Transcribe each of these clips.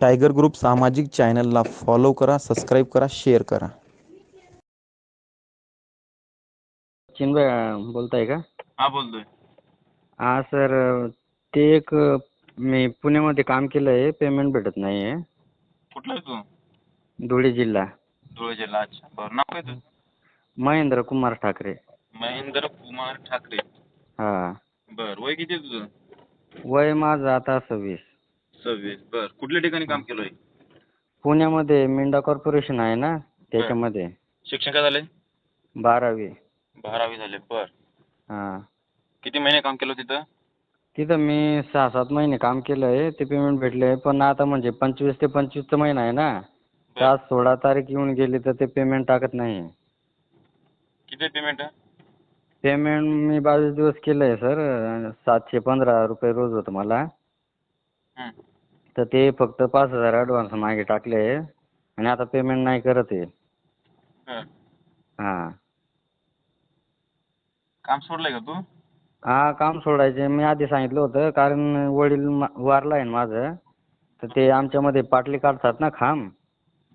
Tiger group सामाजिक चॅनलला follow करा सबस्क्राईब करा शेअर करा. चिन्मय बोलताय का? हा बोलतोय. हा सर ते एक मी पुण्यामध्ये काम केलं आहे पेमेंट भेटत नाही आहे कुठला आहे तू? धुळे जिल्हा. धुळे जिल्हा अच्छा. बरं नाव काय तुझं? महेंद्र कुमार ठाकरे. महेंद्र कुमार ठाकरे. हा. बरं वय किती आहे तुझं? वय माझं आता सव्वीस. सव्वीस. बरं. कुठल्या ठिकाणी काम केलंय? पुण्यामध्ये मिंडा कॉर्पोरेशन आहे ना त्याच्यामध्ये. शिक्षण काय झालंय? बारावी. बारावी झाले. बर. हा. किती महिने काम केलं तिथं? तिथं मी सहा सात महिने काम केलं आहे ते पेमेंट भेटले आहे पण आता म्हणजे पंचवीस ते पंचवीसचा महिना आहे ना. तर आज सोळा तारीख येऊन गेली तर ते पेमेंट टाकत नाही. किती पेमेंट पेमेंट मी बावीस दिवस केलं आहे सर. सातशे पंधरा रुपये रोज होतं मला. तर ते फक्त पाच हजार ॲडव्हान्स मागे टाकले आणि आता पेमेंट नाही करत आहे. हां. काम सोडलंय का तू? हा काम सोडायचे. मी आधी सांगितलं होतं कारण वडील मा- वारला आहे ना माझं तर ते आमच्यामध्ये पाटली काढतात ना खांब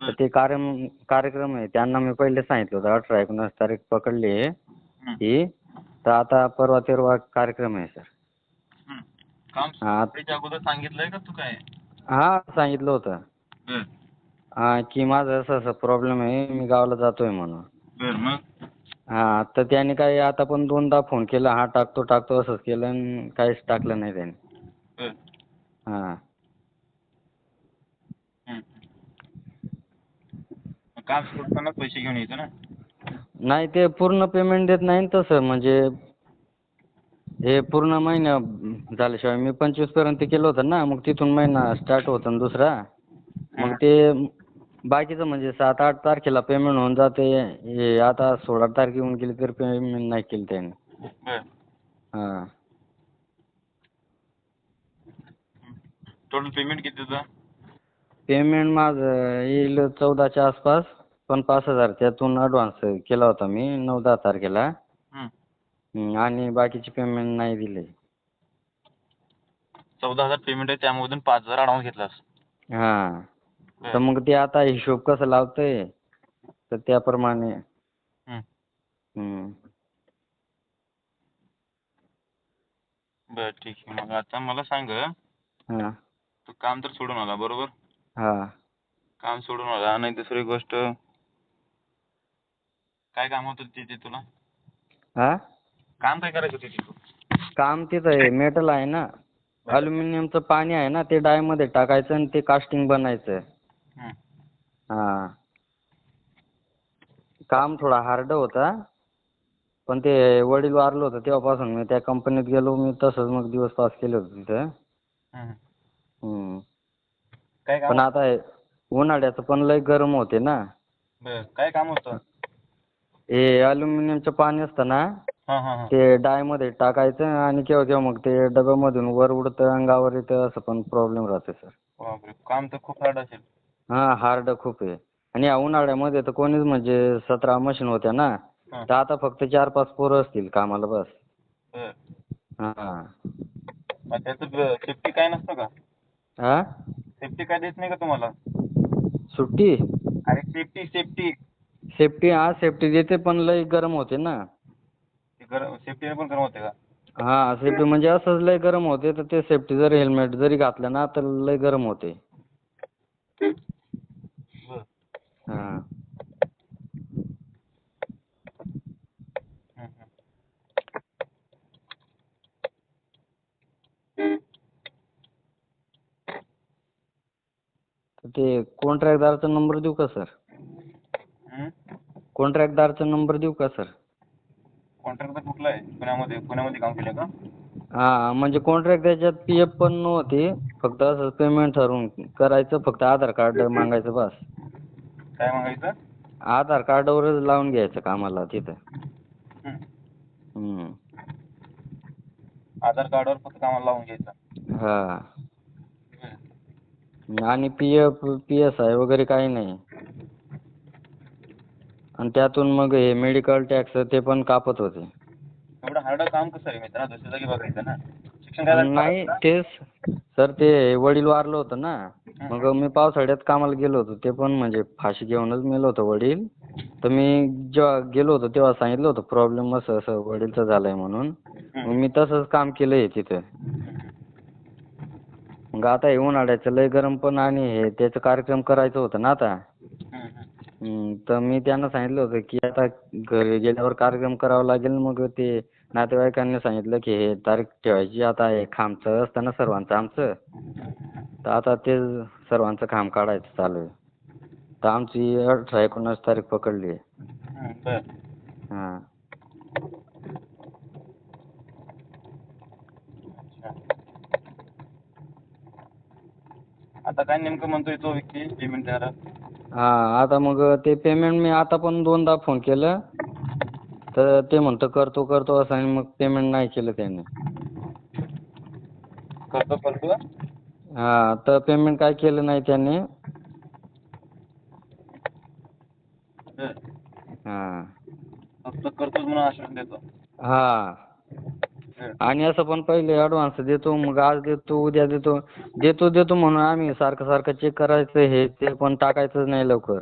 तर ते कार्यम कार्यक्रम आहे. त्यांना मी पहिले सांगितलं होतं अठरा एकोणीस तारीख पकडली आहे ही तर आता परवा तेरवा कार्यक्रम आहे सर. हं. काम हा. सोडायच्या अगोदर सांगितलंय का तू काय? हा सांगितलं होतं. बर हा की माझं असं असं प्रॉब्लेम आहे मी गावाला जातोय म्हणून. बर मग? हा तर त्याने काय आता पण दोनदा फोन केला हा टाकतो टाकतो असंच केलं आणि काहीच टाकलं नाही त्याने. बर. हा. हं. मग काम सोडताना पैसे घेऊन यायचं ना? नाही ते पूर्ण पेमेंट देत नाही ना तसं म्हणजे हे पूर्ण महिना झाल्याशिवाय मी पंचवीसपर्यंत केलं होतं ना मग तिथून महिना स्टार्ट होतो ना दुसरा. मग ते बाकीचं म्हणजे सात आठ तारखेला पेमेंट होऊन जाते. हे आता सोळा तारीख येऊन गेली तर पेमेंट नाही केलं त्याने. बर. हां. टोटल पेमेंट किती पेमेंट माझं येईल चौदाच्या आसपास पण पाच हजार त्यातून ॲडव्हान्स केला होता मी नऊ दहा तारखेला. आणि बाकीचे पेमेंट नाही दिले. चौदा हजार पेमेंट आहे त्यामधून पाच हजार ॲडव्हान्स घेतलास हां. तर मग ते आता हिशोब कसं लावतंय तर त्याप्रमाणे. बर ठीक आहे. मग आता मला सांग हां. तू काम तर सोडून आला बरोबर? हां. काम सोडून आला आणि दुसरी गोष्ट काय काम होतं तिथे तुला? हां? काम काय करायचं होतं तिथे? काम तिथं आहे मेटल आहे ना. अल्युमिनियमचं पाणी आहे ना ते डायमध्ये टाकायचं आणि ते कास्टिंग बनायचं. हं. हां. काम थोडा हार्ड होता. पण ते वडील वारलं होतं तेव्हापासून. मी त्या कंपनीत गेलो मी तसंच मग दिवस पास केले होते तिथं. हं. हं. काय काम पण आता हे उन्हाळ्याचं पण लय गरम होते ना. बर काय काम होतं? हे अल्युमिनियमचं पाणी असतं ना हां हां हां. ते डायमध्ये टाकायचं आणि केव्हा केव्हा मग ते डब्यामधून वर उडतं अंगावर येतं असं पण प्रॉब्लेम राहते सर बापरे काम तर खूप हार्ड असेल. हां हार्ड खूप आहे. आणि या उन्हाळ्यामध्ये तर कोणीच म्हणजे सतरा मशीन होत्या ना हां. तर आता फक्त चार पाच पोरं असतील कामाला बस. बर. हां. मग त्याचं सेफ्टी काय नसतं का? हां सेफ्टी काय देत नाही का तुम्हाला? सुट्टी? अरे सेफ्टी सेफ्टी सेफ्टी हा सेफ्टी देते पण लय गरम होते ना. गरम सेफ्टीने पण गरम होते का? हां सेफ्टी म्हणजे असंच लय गरम होते तर ते सेफ्टी जर हेल्मेट जरी घातलं ना तर लय गरम होते. बर. हां. तर ते कॉन्ट्रॅक्टदारचा नंबर देऊ का सर? कॉन्ट्रॅक्टदारचा नंबर देऊ का सर कॉन्ट्रॅक्टर कुठला आहे? पुण्यामध्ये पुण्यामध्ये काम केलं का? हां म्हणजे कॉन्ट्रॅक्ट त्याच्यात पी एफ पण नव्हती. फक्त असं पेमेंट ठरवून करायचं फक्त आधार कार्ड मागायचं बस. काय मागायचं? आधार कार्डावरच लावून घ्यायचं कामाला तिथं. हं. हं. आधार कार्डवर फक्त कामाला लावून घ्यायचं. हां. आणि P F P S I वगैरे काही नाही. आणि त्यातून मग हे मेडिकल टॅक्स ते पण कापत होते. एवढं हार्ड काम कसं आहे मित्रा दुसऱ्या जागी बघायचं ना. शिक्षण काय झालं? नाही तेच. सर ते वडील वारलं होतं ना. मग मी पावसाळ्यात कामाला गेलो होतो. ते पण म्हणजे फाशी घेऊनच मेलं होतं वडील. तर मी जेव्हा गेलो होतो तेव्हा सांगितलं होतं प्रॉब्लेम असं असं वडीलचं झालंय म्हणून. मग मी तसंच काम केलंय तिथं. मग आता हे उन्हाळ्याचं लय गरम पण आणि हे त्याचं कार्यक्रम करायचं होतं ना आता. तर मी त्यांना सांगितलं होतं की आता घरी गेल्यावर कार्यक्रम करावा लागेल मग ते नातेवाईकांनी सांगितलं की हे तारीख ठेवायची आता हे खांबचं असतं ना सर्वांचं आमचं. तर आता ते सर्वांचं खांब काढायचं चालू आहे. तर आमची अठरा एकोणीस तारीख पकडली आहे. हां. आता काय नेमकं म्हणतोय तो व्यक्ती पेमेंट देणारा? हां आता मग ते पेमेंट मी आता पण दोनदा फोन केलं. तर ते म्हणतं करतो करतो असं आणि मग पेमेंट नाही केलं त्यांनी. करतो करतो? हां तर पेमेंट काय केलं नाही त्यांनी. हां. करतोच म्हणून आश्वासन देतो. हां. आणि असं पण पहिले ॲडव्हान्स देतो मग आज देतो उद्या देतो. देतो देतो म्हणून आम्ही सारखं सारखं चेक करायचं हे ते पण टाकायचंच नाही लवकर.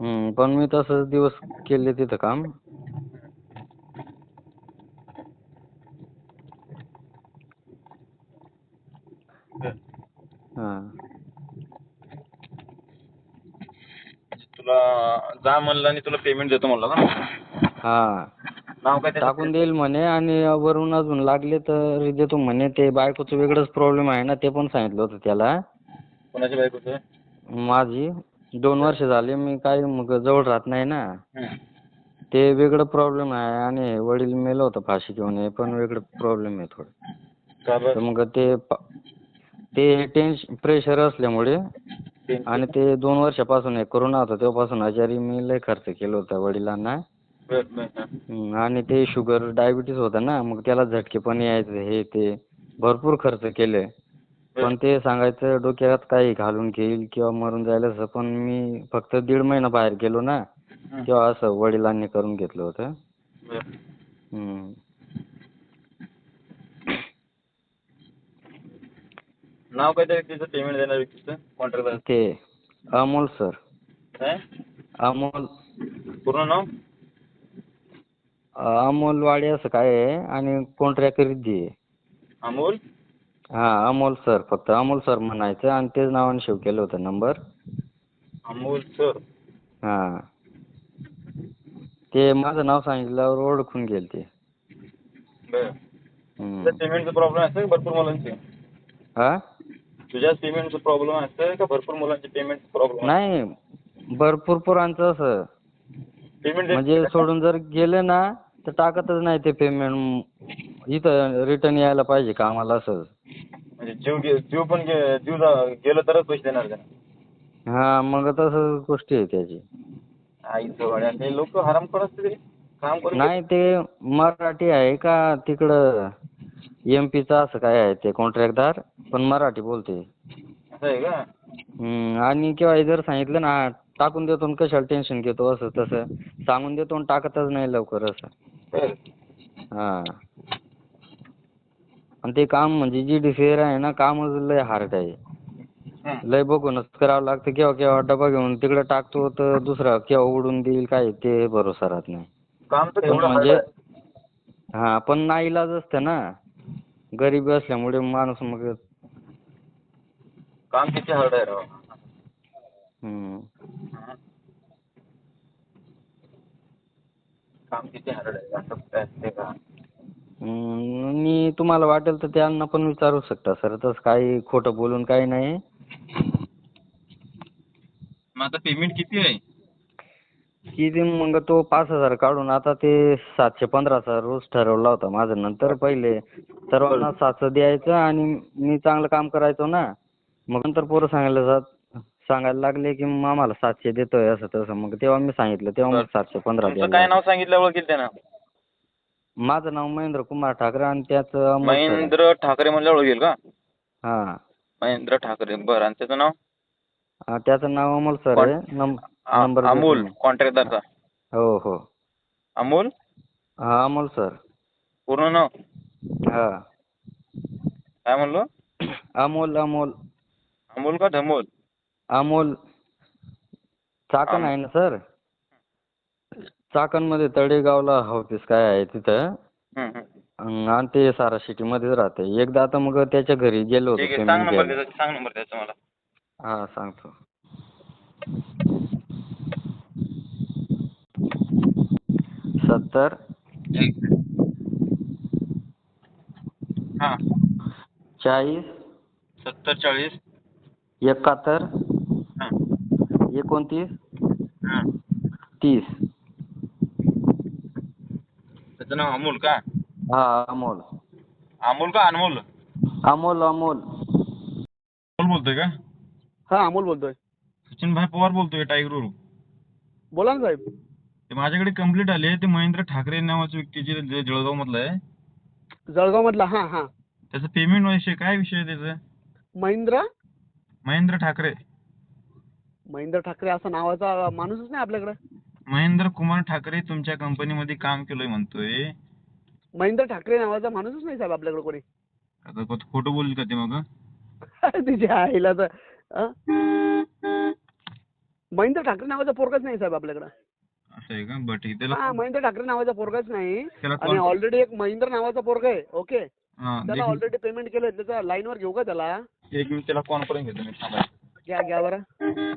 हम्म, पण मी तसंच दिवस केले तिथं काम. बर. हां. तुला जा म्हणलं आणि तुला पेमेंट देतो म्हणलं ना? हां. नाव काय त्याचं? टाकून देईल म्हणे आणि वरून अजून लागले तर देतो म्हणे. ते बायकोचं वेगळंच प्रॉब्लेम आहे ना ते पण सांगितलं होतं त्याला. कोणाच्या बायकोचं? माझी. दोन वर्ष झाली मी काय मग जवळ राहत नाही ना. हं. ते वेगळं प्रॉब्लेम आहे आणि वडील मेलं होतं फाशी घेऊन हे पण वेगळं प्रॉब्लेम आहे थोडं. का तर बरं मग ते प- ते टेन्शन प्रेशर असल्यामुळे आणि ते दोन वर्षापासून हे कोरोना होता तेव्हापासून आजारी मी लय खर्च केला होता वडिलांना. बर बर. हम्म, आणि ते शुगर डायबिटीस होतं ना मग त्याला झटके पण यायचे हे ते भरपूर खर्च केले पण ते सांगायचं डोक्यात काही घालून घेईल किंवा मरून जाईल असं पण मी फक्त दीड महिना बाहेर गेलो ना. तेव्हा असं वडिलांनी करून घेतलं होतं. हम्म. नाव काय त्या व्यक्तीचं पेमेंट देणाऱ्या व्यक्तीचं कॉन्ट्रॅक्टर ते अमोल सर काय अमोल पूर्ण नाव अमोल वाडे असं काय आहे आणि कॉन्ट्रॅक्ट रिद्धी आहे? अमोल? हां अमोल सर फक्त अमोल सर म्हणायचं आणि तेच नावाने सेव्ह केलं होतं नंबर अमोल सर हां. ते माझं नाव सांगितल्यावर ओळखून गेले ते. हम्म. पेमेंटचा प्रॉब्लेम असतो का भरपूर मुलांचे? हा? तुझ्या पेमेंटचा प्रॉब्लेम असतं का भरपूर मुलांचे पेमेंट प्रॉब्लेम नाही भरपूर पोरांचं असं. पेमेंट म्हणजे सोडून जर गेले ना तर टाकतच नाही ते पेमेंट इथं रिटर्न यायला पाहिजे कामाला असं. म्हणजे जीव गे जीव पण गे जीव जा- गेलं तरच पैसे देणार का? हां मग तसं गोष्टी आहे त्याची. आईचं वाड्या ते लोक हराम करत काम करून नाही ते मराठी आहे का तिकडं? एम पीचं असं काय आहे ते कॉन्ट्रॅक्टदार पण मराठी बोलते. असं आहे का? हम्म, आणि केव्हा जर सांगितलं ना टाकून देतो आणि कशाला टेन्शन घेतो असं तसं सांगून देतो आणि टाकतच नाही लवकर असं बर. हां आणि ते काम म्हणजे जी डी फेअर आहे ना कामच लय हार्ड आहे हं. लय बघूनच करावं लागतं केव्हा केव्हा डबा घेऊन तिकडे टाकतो तर दुसरा केव्हा उडून देईल काय ते भरोसा राहत नाही काम तर पण एवढं hard म्हणजे आहे. हां पण नाईलाज असतं ना गरिबी असल्यामुळे माणूस मग काम किती हार्ड आहे राव. काम किती हार्ड आहे असं काय असते का आणि तुम्हाला वाटेल तर त्यांना पण विचारू शकता सर. तसं काही खोटं बोलून काही नाही. मग आता पेमेंट किती आहे? किती मग तो पाच हजार काढून आता ते सातशे पंधराचा रोज ठरवला होता माझा. नंतर पहिले सर्वांना सातशे द्यायचं आणि मी चांगलं काम करायचो ना. मग नंतर पोरं सांगायला जात सांगायला लागले की मग आम्हाला सातशे देतोय असं तसं. मग तेव्हा मी सांगितलं. तेव्हा मग सातशे पंधरा तुमचं काय द्यायला नाव सांगितलं ओळखील त्यानं? माझं नाव महेंद्र कुमार ठाकरे आणि त्याचं अमोल सर आहे. महेंद्र ठाकरे म्हणलं ओळखील का? हां. महेंद्र ठाकरे. बरं. आणि त्याचं नाव? हा, त्याचं नाव अमोल सर आहे. आ- नंबर देतो अमोल मी. कॉन्ट्रॅक्टरचा. हो हो. अमोल? हा अमोल सर. पूर्ण नाव? हा. काय म्हणलो? अमोल अमोल. अमोल का ढमोल अमोल चाकण. आहे ना सर? चाकणमध्ये तळेगावला ऑफिस काय आहे तिथं. अं, आणि ते सारा सिटीमध्येच राहते. एकदा आता मग त्याच्या घरी गेलो होतो आहे सांग नंबर द्यायला. त्याचा सांग नंबर त्याचा मला. हा सांगतो. सत्तर. हा. चाळीस. सत्तर चाळीस. एकाहत्तर. एकोणतीस. हा तीस. त्याचं नाव अमोल का? हा अमोल. अमोल का अनमोल? अमोल अमोल. अमोल बोलतोय का? हा अमोल बोलतोय. सचिन भाई पवार बोलतोय टायगरवरून बोला ना साहेब. ते माझ्याकडे कंप्लीट आले ते महेंद्र ठाकरे नावाच्या व्यक्तीचे जे जळगाव मधलं आहे. जळगाव मधला हा हा. त्याचं पेमेंट विषय काय विषय आहे त्याचं? महिंद्रा? महेंद्र ठाकरे. महिंद्र ठाकरे असा नावाचा माणूसच नाही आपल्याकडे. महेंद्र कुमार ठाकरे तुमच्या कंपनीमध्ये काम केलंय म्हणतोय. महिंद्र ठाकरे नावाचा माणूसच नाही साहेब आपल्याकडे कोणी. आता खोटं बोलली का ते मग? तिच्या आईला तर अं? महिंद्र ठाकरे नावाचा पोरगाच नाही साहेब आपल्याकडे. असं आहे का? बरं ठीक आहे. त्याला हा महिंद्र ठाकरे नावाचा पोरगाच नाही. त्याला आणि ऑलरेडी एक महिंद्र नावाचा पोरगा आहे ओके? हा त्याला एक ऑलरेडी पेमेंट केलंय त्याचा लाईनवर घेऊ का त्याला? एक मिनिट त्याला कॉन्फरन्स घेतो मी थांबा घ्या घ्या बरं.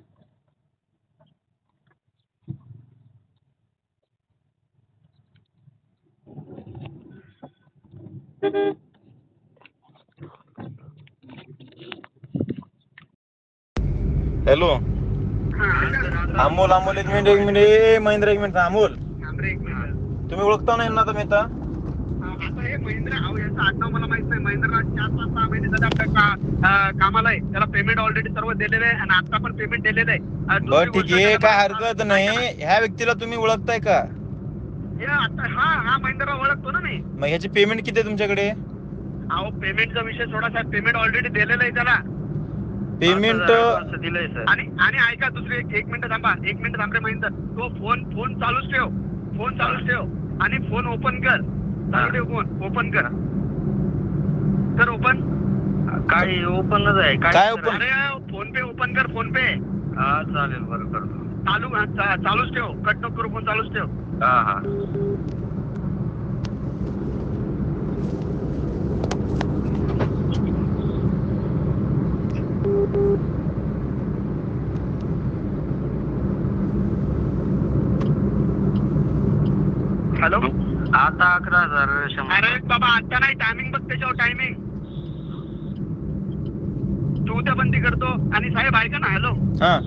हॅलो. अमोल अमोल एक मिनिट एक मिनिट. ए महेंद्र एक मिनिट अमोल. तुम्ही ओळखता नाही ना मी आता हे कामाला आहे त्याला पेमेंट ऑलरेडी सर्व दिलेलं आहे. आणि आता पण पेमेंट दिलेलं आहे बर ठीक आहे. काय हरकत नाही. ह्या व्यक्तीला तुम्ही ओळखताय का? हे आता हा हा महिंद्रा ओळखतो ना मी. मग ह्याची पेमेंट किती आहे तुमच्याकडे? अहो पेमेंटचा विषय सोडा साहेब पेमेंट ऑलरेडी दिलेलं आहे त्याला. पेमेंट दिलंय सर आणि आणि ऐका दुसरी एक एक मिनिट थांबा एक मिनिट थांब रे महेंद्र. तो फोन फोन चालूच ठेव. फोन चालूच ठेव. आणि फोन ओपन कर. चालू ठेव फोन ओपन कर. कर ओपन काय ओपनच आहे. काय open? अरे फोन पे ओपन कर फोन पे. हा चालेल बरं करतो. चालू हा, चा- चालूच ठेव. कट नको करू फोन चालूच ठेव. हा हा. हॅलो? आता अकरा हजार शंभर. अरे बाबा आता नाही टायमिंग बघ त्याच्यावर टायमिंग तू त्या बंदी करतो आणि साहेब ऐका ना हॅलो. हा.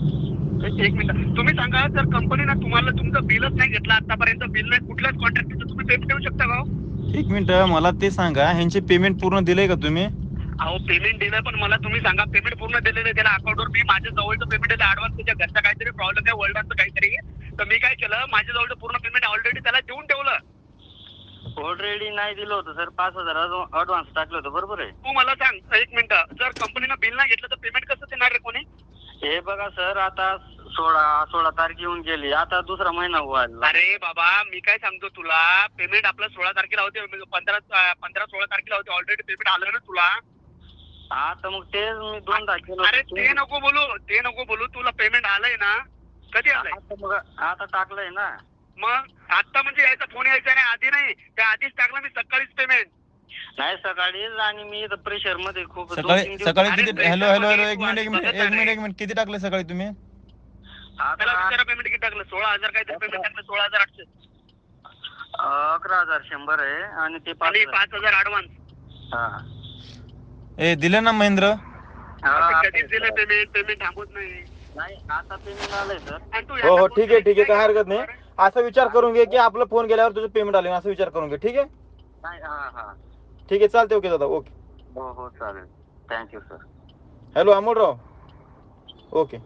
एक मिनिट. तुम्ही सांगा जर कंपनीनं तुम्हाला तुमचं बिलच नाही घेतलं आतापर्यंत बिल नाही कुठल्याच कॉन्ट्रॅक्टचं तुम्ही पेमेंट देऊ शकता का हो? एक मिनिट मला ते सांगा ह्यांचे पेमेंट पूर्ण दिलंय का तुम्ही? अहो पेमेंट दिलं पण मला तुम्ही सांगा पेमेंट पूर्ण दिलेलं आहे त्याला अकाउंटवर मी माझ्या जवळचं पेमेंट दिलं ऍडव्हान्स त्याच्या घरचा काहीतरी प्रॉब्लेम आहे वर्ल्डाचं काहीतरी. तर मी काय केलं माझ्या जवळचं पूर्ण पेमेंट ऑलरेडी त्याला देऊन ठेवलं. ऑलरेडी नाही दिलं होतं सर. पाच हजार ऍडव्हान्स टाकलं होतं बरोबर आहे? तू मला सांग एक मिनिट. जर कंपनीनं बिल नाही घेतलं तर पेमेंट कसं देणार रे कोणी? हे बघा सर आता सोळा सोळा तारीख येऊन गेली. आता दुसरा महिना व्हायला अरे बाबा मी काय सांगतो तुला? पेमेंट आपलं सोळा तारखेला होते. पंधरा पंधरा सोळा तारखेला होते. ऑलरेडी पेमेंट आलं ना तुला? आता मग तेच मी दोनदा केलं अरे. ते नको बोलू ते नको बोलू. तुला पेमेंट आलंय ना? कधी आलंय? आता बघा आता टाकलंय ना. मग? आता म्हणजे यायचा फोन यायचा नाही आधी नाही. त्या आधीच टाकलं मी सकाळीच पेमेंट नाही सकाळीच आणि मी इथं प्रेशरमध्ये खूप दोन तीन सकाळी दिवस- सकाळी अरे किती हॅलो हॅलो हॅलो एक मिनिट एक मिनिट एक मिनिट. एक मिनिट किती टाकले सकाळी तुम्ही? त्याला विचारा पेमेंट किती टाकलं? सोळा हजार काहीतरी पेमेंट टाकलं सोळा हजार आठशे. अकरा हजार शंभर आहे आणि ते पाच आणि हजार. पाच हजार ऍडव्हान्स हा. ए दिले ना महेंद्र? हा, कधीच दिले पेमेंट पेमेंट थांबवत नाही. नाही आता पेमेंट आलंय सर आणि तू हो हो ठीक आहे ठीक आहे काय काय हरकत नाही. असा विचार करून घे की आपला फोन गेल्यावर तुझं पेमेंट आले असा विचार करून घे ठीक आहे? नाही हा हा. ठीक आहे चालते ओके दादा ओके. हो हो चालेल. थँक्यू सर हॅलो अमोलराव. ओके.